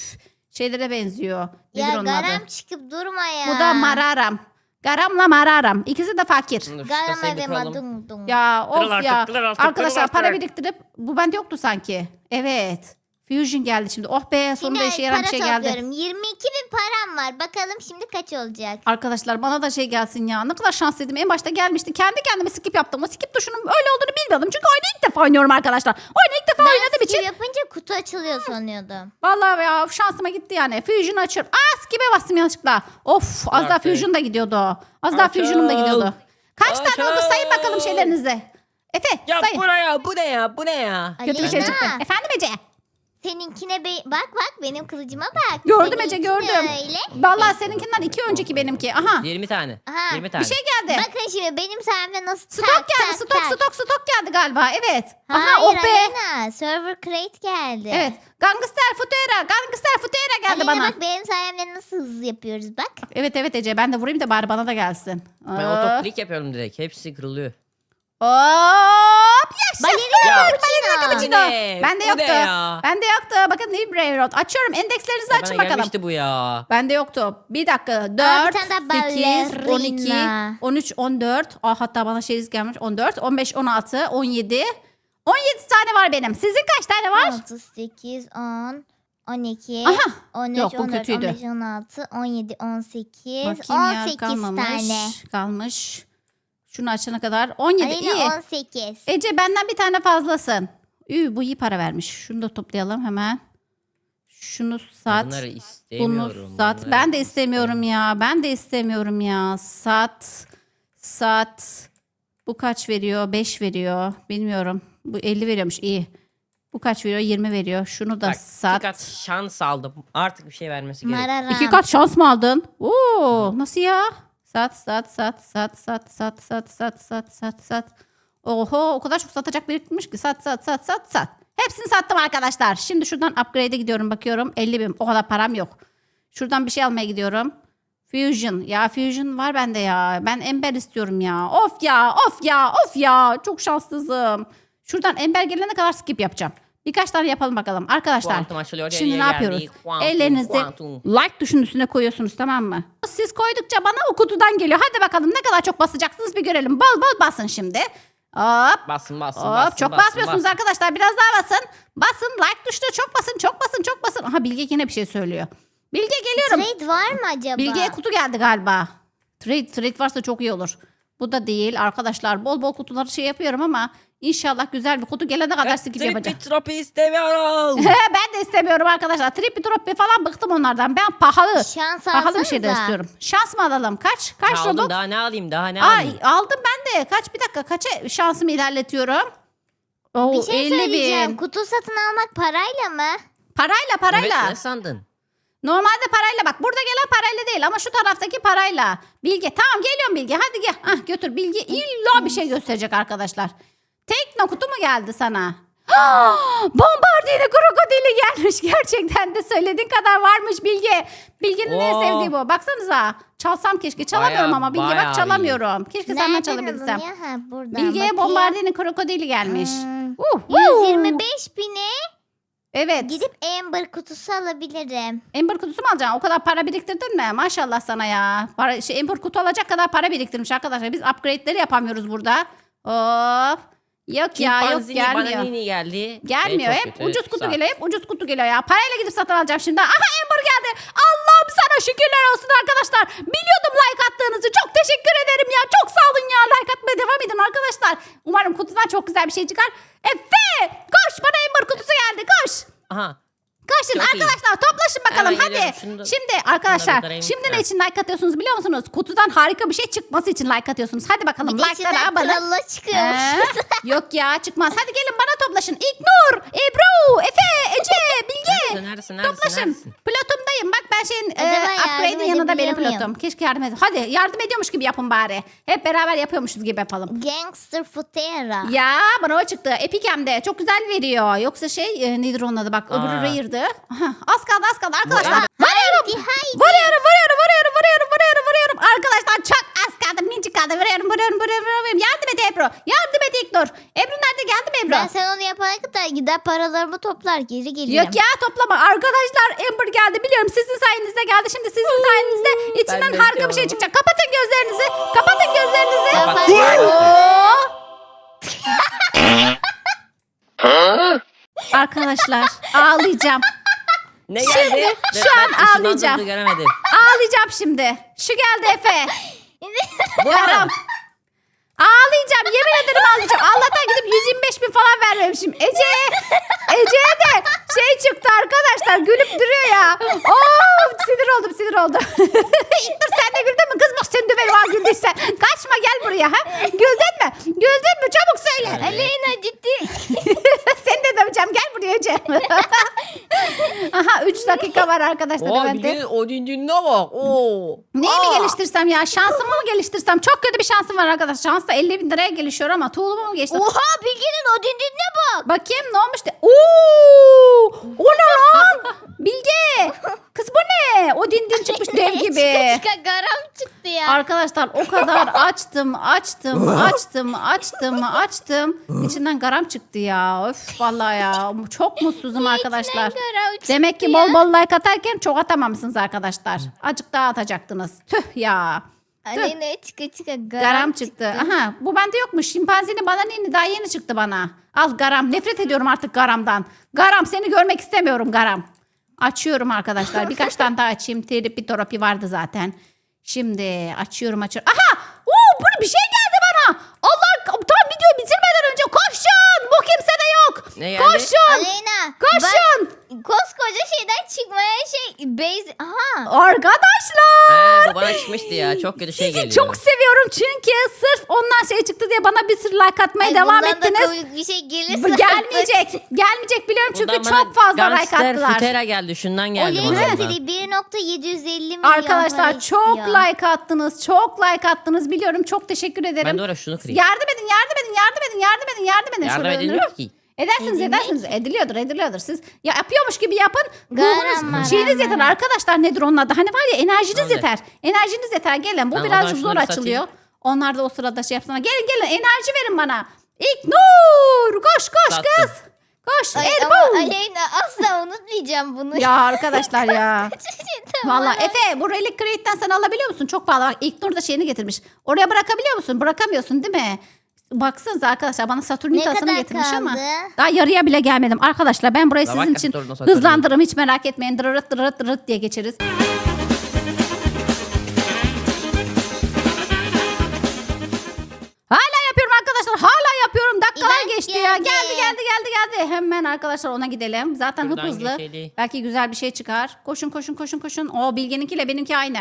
Speaker 1: Şeylere benziyor. Nedir
Speaker 3: ya
Speaker 1: onun
Speaker 3: garam
Speaker 1: adı?
Speaker 3: çıkıp durma ya.
Speaker 1: Bu da mararam. Garamla mararam. İkisi de fakir.
Speaker 2: Dur, şu
Speaker 3: Garam
Speaker 2: kasayı bir kıralım.
Speaker 3: dum.
Speaker 1: Ya
Speaker 2: Kırıl
Speaker 1: of
Speaker 2: artık,
Speaker 1: ya.
Speaker 2: kırıl artık,
Speaker 1: Arkadaşlar
Speaker 2: kırıl
Speaker 1: para
Speaker 2: artık.
Speaker 1: biriktirip bu bende yoktu sanki. Evet. Fusion geldi şimdi. Oh be sonunda işe yarayan bir şey geldi.
Speaker 3: topluyorum. 22 bin param var. Bakalım şimdi kaç olacak?
Speaker 1: Arkadaşlar bana da şey gelsin ya. Ne kadar şanslıydım. En başta gelmişti. Kendi kendime skip yaptım. O skip tuşunun öyle olduğunu bilmiyordum. Çünkü oyunu ilk defa oynuyorum arkadaşlar. Oyunu ilk defa oynadığım
Speaker 3: Ben
Speaker 1: için.
Speaker 3: skip yapınca kutu açılıyor sanıyordum.
Speaker 1: Vallahi ya şansıma gitti yani. Fusion açıyorum. Aa skip'e bastım yanlışlıkla. Of az daha
Speaker 2: Aferin.
Speaker 1: Fusion da gidiyordu. Az daha
Speaker 2: Açıl.
Speaker 1: Fusion'um da gidiyordu. Kaç tane oldu sayın bakalım şeylerinizi. Efe
Speaker 2: Ya
Speaker 1: sayın.
Speaker 2: bu ne ya? Bu ne ya? Bu ne ya?
Speaker 1: Kötü bir şey
Speaker 3: Aleyna,
Speaker 1: çıktı. Efendim Ece?
Speaker 3: Seninkine be- bak bak benim kılıcıma bak.
Speaker 1: Gördüm Ece, gördüm.
Speaker 3: Öyle.
Speaker 1: Vallahi seninkinden iki önceki benimki. Aha
Speaker 2: 20 tane.
Speaker 3: Aha.
Speaker 2: 20 tane.
Speaker 1: bir şey geldi.
Speaker 3: Bakın şimdi benim sayemde nasıl
Speaker 1: Stok
Speaker 3: tak
Speaker 1: geldi
Speaker 3: tak
Speaker 1: stok
Speaker 3: tak.
Speaker 1: stok stok geldi galiba evet. Aha
Speaker 3: Hayır
Speaker 1: oh be.
Speaker 3: Alena. Server crate geldi.
Speaker 1: Evet. Gangster Futera, Gangster Futera geldi
Speaker 3: Alena
Speaker 1: bana.
Speaker 3: bak benim sayemde nasıl hızlı yapıyoruz bak.
Speaker 1: Evet evet Ece ben de vurayım da bari bana da gelsin.
Speaker 2: Ben
Speaker 1: Aa.
Speaker 2: otoklik yapıyorum direkt. Hepsi kırılıyor.
Speaker 1: Hop yaşasın.
Speaker 3: Balerina
Speaker 2: Ya.
Speaker 3: Cappuccino.
Speaker 2: Ne?
Speaker 1: Bende
Speaker 2: Bu ne
Speaker 1: yoktu.
Speaker 2: ya?
Speaker 1: Bende yoktu. Bakın New Railroad. Açıyorum. Endekslerinizi
Speaker 2: Ya
Speaker 1: açın
Speaker 2: bana
Speaker 1: bakalım.
Speaker 2: gelmişti bu ya.
Speaker 1: Bende yoktu. Bir dakika.
Speaker 3: Aa,
Speaker 1: 4,
Speaker 3: bir tane daha
Speaker 1: 8, 12,
Speaker 3: ballerina.
Speaker 1: 13, 14. Aa, hatta bana şey gelmiş. 14, 15, 16, 17. 17 tane var benim. Sizin kaç tane var?
Speaker 3: 6, 8, 10, 12,
Speaker 1: Aha.
Speaker 3: 13,
Speaker 1: Yok, bu
Speaker 3: 14,
Speaker 1: kötüydü.
Speaker 3: 15, 16, 17, 18,
Speaker 1: Bakayım ya
Speaker 3: 18
Speaker 1: kalmamış.
Speaker 3: tane.
Speaker 1: Kalmış. Şunu açana kadar 17 iyi.
Speaker 3: Alena 18.
Speaker 1: Ece benden bir tane fazlasın. Ü bu iyi para vermiş. Şunu da toplayalım hemen. Şunu sat.
Speaker 2: Bunları
Speaker 1: Bunu
Speaker 2: istemiyorum.
Speaker 1: sat.
Speaker 2: bunları
Speaker 1: Ben de istemiyorum ya. Ben de istemiyorum ya. Sat. Sat. Bu kaç veriyor? 5 veriyor. Bilmiyorum. Bu 50 veriyormuş. İyi. Bu kaç veriyor? 20 veriyor. Şunu da
Speaker 2: Bak,
Speaker 1: sat.
Speaker 2: iki kat şans aldım. Artık bir şey vermesi gerek.
Speaker 3: Mararam.
Speaker 1: İki kat şans mı aldın? Oo, nasıl ya? Sat sat sat sat sat sat sat sat sat sat sat. Oho o kadar çok satacak birikmiş ki sat sat sat sat sat. Hepsini sattım arkadaşlar. Şimdi şuradan upgrade'e gidiyorum bakıyorum. 50 bin o kadar param yok. Şuradan bir şey almaya gidiyorum. Fusion. Ya Fusion var bende ya. Ben Ember istiyorum ya. Of ya of ya of ya. Çok şanssızım. Şuradan Ember gelene kadar skip yapacağım. Birkaç tane yapalım bakalım. Arkadaşlar
Speaker 2: Kuantum açılıyor,
Speaker 1: şimdi ne yapıyoruz? Ellerinizi like tuşunun üstüne koyuyorsunuz tamam mı? Siz koydukça bana o kutudan geliyor. Hadi bakalım ne kadar çok basacaksınız bir görelim. Bol bol basın şimdi. Hop.
Speaker 2: Basın basın
Speaker 1: Hop
Speaker 2: basın.
Speaker 1: çok
Speaker 2: basın,
Speaker 1: basmıyorsunuz
Speaker 2: basın.
Speaker 1: arkadaşlar. Biraz daha basın. Basın like tuşuna çok basın çok basın çok basın. Aha Bilge yine bir şey söylüyor. Bilge geliyorum.
Speaker 3: Trade var mı acaba?
Speaker 1: Bilge'ye kutu geldi galiba. Trade, trade varsa çok iyi olur. Bu da değil arkadaşlar. Bol bol kutuları şey yapıyorum ama inşallah güzel bir kutu gelene kadar skip yapacağım.
Speaker 2: Trippi tropi istemiyorum.
Speaker 1: ben de istemiyorum arkadaşlar. Trippi troppi falan bıktım onlardan. Ben pahalı.
Speaker 3: Şans
Speaker 1: Pahalı bir şey de
Speaker 3: alsanıza.
Speaker 1: istiyorum. Şans mı alalım? Kaç? Kaç
Speaker 2: aldım
Speaker 1: Robux?
Speaker 2: daha ne alayım daha ne
Speaker 1: Aa,
Speaker 2: alayım.
Speaker 1: aldım ben de. Kaç bir dakika kaça şansımı ilerletiyorum? Oo,
Speaker 3: Bir şey
Speaker 1: 50
Speaker 3: söyleyeceğim.
Speaker 1: bin.
Speaker 3: Kutu satın almak parayla mı?
Speaker 1: Parayla parayla.
Speaker 2: Evet, ne sandın?
Speaker 1: Normalde parayla bak. Burada gelen parayla değil ama şu taraftaki parayla. Bilge tamam geliyorum Bilge. Hadi gel. Ah götür Bilge illa bir şey gösterecek arkadaşlar. Tekno kutu mu geldi sana? Bombardino krokodili gelmiş. Gerçekten de söylediğin kadar varmış Bilge. Bilge'nin en
Speaker 2: Oo.
Speaker 1: sevdiği bu. Baksanıza. Çalsam keşke. Çalamıyorum
Speaker 2: Bayağı,
Speaker 1: ama Bilge
Speaker 2: bayağı
Speaker 1: bak çalamıyorum. Keşke senden çalabilsem.
Speaker 3: alınıyor? Ha, buradan
Speaker 1: Bilge'ye
Speaker 3: bakayım.
Speaker 1: Bombardino krokodili gelmiş.
Speaker 3: Hmm,
Speaker 1: Uh, uh.
Speaker 3: 125 bine
Speaker 1: Evet.
Speaker 3: gidip Amber kutusu alabilirim.
Speaker 1: Ember kutusu mu alacaksın? O kadar para biriktirdin mi? Maşallah sana ya. Para, şey, Ember kutu alacak kadar para biriktirmiş arkadaşlar. Biz upgrade'leri yapamıyoruz burada. Of. Yok ya yok
Speaker 2: Chimpanzini,
Speaker 1: gelmiyor.
Speaker 2: bananini geldi.
Speaker 1: Gelmiyor.
Speaker 2: Ve çok
Speaker 1: Hep
Speaker 2: kötü.
Speaker 1: ucuz kutu
Speaker 2: Sağ.
Speaker 1: geliyor. Hep ucuz kutu geliyor ya. Parayla gidip satın alacağım şimdi. Aha Ember geldi. Allah'ım sana şükürler olsun arkadaşlar. Biliyordum like attığınızı. Çok teşekkür ederim ya. Çok sağ olun ya. Like atmaya devam edin arkadaşlar. Umarım kutudan çok güzel bir şey çıkar. Efe! Koş bana Ember kutusu geldi. Koş.
Speaker 2: Aha.
Speaker 1: Kaçın
Speaker 2: Çok iyi.
Speaker 1: arkadaşlar toplaşın bakalım
Speaker 2: Hemen
Speaker 1: hadi.
Speaker 2: geliyorum. Şunu da-
Speaker 1: Şimdi arkadaşlar şimdi ne
Speaker 2: Heh.
Speaker 1: için like atıyorsunuz biliyor musunuz? Kutudan harika bir şey çıkması için like atıyorsunuz. Hadi bakalım
Speaker 3: Bir de
Speaker 1: like'lara
Speaker 3: içinden
Speaker 1: abone.
Speaker 3: kralla çıkıyormuş.
Speaker 1: Ee, yok ya çıkmaz. Hadi gelin bana toplaşın. İlknur, Ebru, Efe, Ece, Bilge.
Speaker 2: Neredesin neredesin?
Speaker 1: Toplaşın.
Speaker 2: neredesin?
Speaker 1: Pilotumdayım. Bak ben şeyin e,
Speaker 3: yardım
Speaker 1: upgrade'in yanında benim
Speaker 3: edebiliyor muyum?
Speaker 1: pilotum. Keşke yardım edin. Hadi yardım ediyormuş gibi yapın bari. Hep beraber yapıyormuşuz gibi yapalım.
Speaker 3: Gangster Futera.
Speaker 1: Ya bana o çıktı. Epic hem de. Çok güzel veriyor. Yoksa şey e, nedir onun adı bak. Öbürü
Speaker 2: Aa.
Speaker 1: Rare'dı. Aha, Az kaldı az kaldı arkadaşlar.
Speaker 3: Haydi.
Speaker 1: Vuruyorum vuruyorum vuruyorum vuruyorum vuruyorum vuruyorum. Arkadaşlar çok az kaldı. Minicik kaldı. Vuruyorum vuruyorum vuruyorum vuruyorum. Yardım et Ebru. Yardım et İlknur. Ebru nerede geldi mi Ebru?
Speaker 3: Ben sen onu yapana kadar gider paralarımı toplar geri gelirim.
Speaker 1: Yok ya toplama. Arkadaşlar Amber geldi. Biliyorum sizin sayenizde geldi. Şimdi sizin sayenizde içinden
Speaker 2: de
Speaker 1: harika bir şey çıkacak. Kapatın gözlerinizi. Kapatın gözlerinizi.
Speaker 3: Kapat.
Speaker 1: Oo. Arkadaşlar ağlayacağım.
Speaker 2: Ne geldi?
Speaker 1: şu
Speaker 2: Ben
Speaker 1: an ağlayacağım.
Speaker 2: göremedim.
Speaker 1: Ağlayacağım şimdi. Şu geldi Efe.
Speaker 2: Bu
Speaker 1: Yaram. Ağlayacağım. Yemin ederim ağlayacağım. Allah'tan gidip 125 bin falan vermemişim. Ece. Ece'ye de şey çıktı arkadaşlar. Gülüp duruyor ya. Of sinir oldum sinir oldum. İlknur sen de güldün mü? Kız bak sen de var güldüysen. Kaçma gel buraya ha. Güldün mü? Güldün mü? Çabuk söyle.
Speaker 3: Aleyna ciddi.
Speaker 1: Seni de döveceğim. Gel buraya Ece. Aha 3 dakika var arkadaşlar.
Speaker 2: Oo
Speaker 1: evet.
Speaker 2: bildiğin o dindiğine bak. Oo.
Speaker 1: Neyi
Speaker 2: Aa.
Speaker 1: mi geliştirsem ya? Şansımı mı geliştirsem? Çok kötü bir şansım var arkadaşlar. Şans da 50 bin liraya gelişiyor ama tuğlumu mu geçtim?
Speaker 3: Oha Bilge'nin o dindiğine bak.
Speaker 1: Bakayım ne olmuş de. Oo! O ne lan? Bilge. Kız bu ne? O din din çıkmış dev gibi.
Speaker 3: Çıka çıka garam çıktı ya.
Speaker 1: Arkadaşlar o kadar açtım, açtım, açtım, açtım, açtım. İçinden garam çıktı ya. Öf vallahi ya. Çok mutsuzum arkadaşlar.
Speaker 3: Garam çıktı
Speaker 1: Demek ki
Speaker 3: ya.
Speaker 1: bol bol like atarken çok atamamışsınız arkadaşlar. Acık daha atacaktınız. Tüh ya.
Speaker 3: Aleyna çıka çıka garam,
Speaker 1: Garam çıktı. Aha bu bende yokmuş. Şimpanzini bana neyini daha yeni çıktı bana. Al garam. Nefret ediyorum artık garamdan. Garam seni görmek istemiyorum garam. Açıyorum arkadaşlar. Birkaç tane daha açayım. Terapi terapi vardı zaten. Şimdi açıyorum açıyorum. Aha! Oo, bu bir şey geldi bana. Allah tam videoyu bitirmeden önce koşun. Bu kimse de yok.
Speaker 2: Ne geldi?
Speaker 1: Koşun.
Speaker 3: Aleyna
Speaker 1: Koşun.
Speaker 3: bak koskoca şeyden çıkmaya şey base aha.
Speaker 1: Arkadaşlar.
Speaker 2: Ha, bu bana çıkmıştı ya. Çok kötü şey
Speaker 1: Sizi
Speaker 2: geliyor.
Speaker 1: çok seviyorum çünkü sırf ondan şey çıktı diye bana bir sürü like atmaya
Speaker 3: Ay,
Speaker 1: devam
Speaker 3: bundan da
Speaker 1: ettiniz.
Speaker 3: komik bir şey gelirse.
Speaker 1: Bu gelmeyecek. Gelmeyecek biliyorum çünkü
Speaker 2: bana
Speaker 1: çok fazla like
Speaker 2: Gangster
Speaker 1: attılar.
Speaker 2: Futera geldi. Şundan geldi bana.
Speaker 3: Oleyna
Speaker 2: ondan.
Speaker 3: Fili 1.750 milyon
Speaker 1: Arkadaşlar
Speaker 3: para
Speaker 1: çok
Speaker 3: istiyor.
Speaker 1: like attınız. Çok like attınız biliyorum. Çok teşekkür ederim.
Speaker 2: Ben de oraya şunu kırayım.
Speaker 1: Yardım edin, yardım edin, yardım edin, yardım edin, yardım edin.
Speaker 2: Yardım
Speaker 1: Şöyle
Speaker 2: edilmiyor
Speaker 1: döndürün.
Speaker 2: ki.
Speaker 1: Edersiniz,
Speaker 3: Edilmiyor
Speaker 1: edersiniz. Ediliyordur, ediliyordur. Siz ya yapıyormuş gibi yapın.
Speaker 3: Garam,
Speaker 1: Ruhunuz, şeyiniz yeter arkadaşlar. Nedir onun adı? Hani var ya enerjiniz
Speaker 2: Tamamdır.
Speaker 1: yeter. Enerjiniz yeter. Gelin. Bu
Speaker 2: Ben o
Speaker 1: birazcık zor
Speaker 2: şunları
Speaker 1: açılıyor.
Speaker 2: satayım.
Speaker 1: Onlar da o sırada şey yapsana. Gelin gelin enerji verin bana. İlknur koş koş
Speaker 2: Sattım.
Speaker 1: kız. Koş.
Speaker 3: Ay,
Speaker 1: Erbu.
Speaker 3: ama Aleyna asla unutmayacağım bunu.
Speaker 1: Ya arkadaşlar ya.
Speaker 3: Tamam.
Speaker 1: Valla Efe bu Relic Crate'den sen alabiliyor musun? Çok pahalı. Bak İlknur da şeyini getirmiş. Oraya bırakabiliyor musun? Bırakamıyorsun değil mi? Baksanıza arkadaşlar bana Saturnitas'ını
Speaker 3: kadar
Speaker 1: getirmiş
Speaker 3: kaldı?
Speaker 1: ama daha yarıya bile gelmedim. Arkadaşlar ben burayı
Speaker 2: Daha
Speaker 1: sizin
Speaker 2: bak,
Speaker 1: için hızlandırırım hiç merak etmeyin. Dırırıt dırırıt dırırıt diye geçeriz. Hala yapıyorum arkadaşlar. Hala yapıyorum. Dakikalar
Speaker 3: İğrenç
Speaker 1: geçti ya.
Speaker 3: geldi.
Speaker 1: Geldi geldi geldi geldi. Hemen arkadaşlar ona gidelim. Zaten
Speaker 2: Şuradan
Speaker 1: hızlı.
Speaker 2: geçelim.
Speaker 1: Belki güzel bir şey çıkar. Koşun koşun koşun koşun. O Bilge'ninkiyle benimki aynı.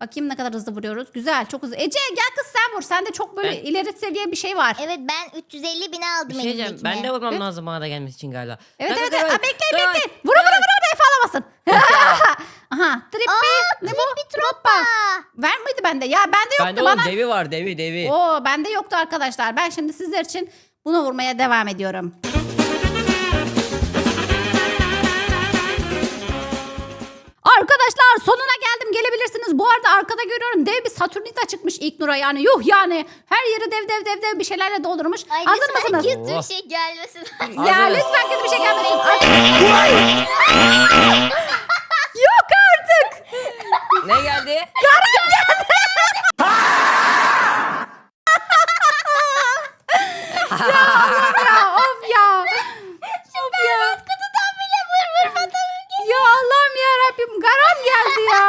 Speaker 1: Bakayım ne kadar hızlı vuruyoruz. Güzel çok hızlı. Ece gel kız sen vur. Sende çok böyle
Speaker 2: Ben-
Speaker 1: ileri seviye bir şey var.
Speaker 3: Evet ben 350 bine aldım
Speaker 2: Bir şey diyeceğim.
Speaker 3: elimdekini.
Speaker 2: Ben de vurmam lazım bana da gelmesi için galiba.
Speaker 1: Evet evet. evet. Aa, bekleyin
Speaker 2: Dur.
Speaker 1: bekleyin. Vura vura vura vura Efe alamasın. Aha. Trippi. ne bu? Troppa. Ver miydi bende? Ya bende yoktu
Speaker 2: Bende
Speaker 1: bana.
Speaker 2: onun devi var devi devi.
Speaker 1: Oo bende yoktu arkadaşlar. Ben şimdi sizler için bunu vurmaya devam ediyorum. Arkadaşlar sonuna gelebilirsiniz. Bu arada arkada görüyorum dev bir Saturnita çıkmış ilk Nur'a yani. Yuh yani. Her yeri dev dev dev dev bir şeylerle doldurmuş.
Speaker 3: Ay
Speaker 1: Hazır
Speaker 3: lütfen
Speaker 1: mısınız?
Speaker 3: kötü
Speaker 2: Oh.
Speaker 3: bir şey gelmesin.
Speaker 1: Ya
Speaker 2: Hazırız.
Speaker 1: lütfen kötü bir şey gelmesin. Yok artık.
Speaker 2: Ne geldi?
Speaker 1: ya of ya. of ya.
Speaker 3: Kutudan bile vur vur fotoğrafı.
Speaker 1: Ya Allah'ım ya Rabbim garam geldi ya.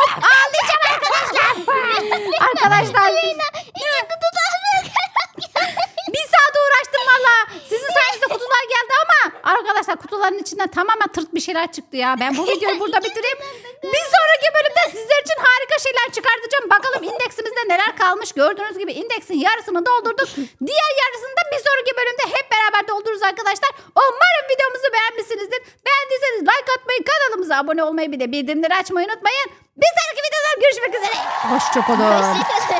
Speaker 1: Of ağlayacağım arkadaşlar. arkadaşlar.
Speaker 3: İki kutudan
Speaker 1: bir saat uğraştım valla. Sizin sayenizde kutular geldi ama arkadaşlar kutuların içinden tamamen tırt bir şeyler çıktı ya. Ben bu videoyu burada bitireyim. Bir sonraki bölümde sizler için harika şeyler çıkartacağım. Bakalım indeksimizde neler kalmış. Gördüğünüz gibi indeksin yarısını doldurduk. Diğer yarısını da bir sonraki bölümde hep beraber doldururuz arkadaşlar. Umarım videomuzu beğenmişsinizdir. Beğendiyseniz like atmayı, kanalımıza abone olmayı bir de bildirimleri açmayı unutmayın. Bir sonraki videoda görüşmek üzere. Hoşçakalın.
Speaker 3: Hoşçakalın.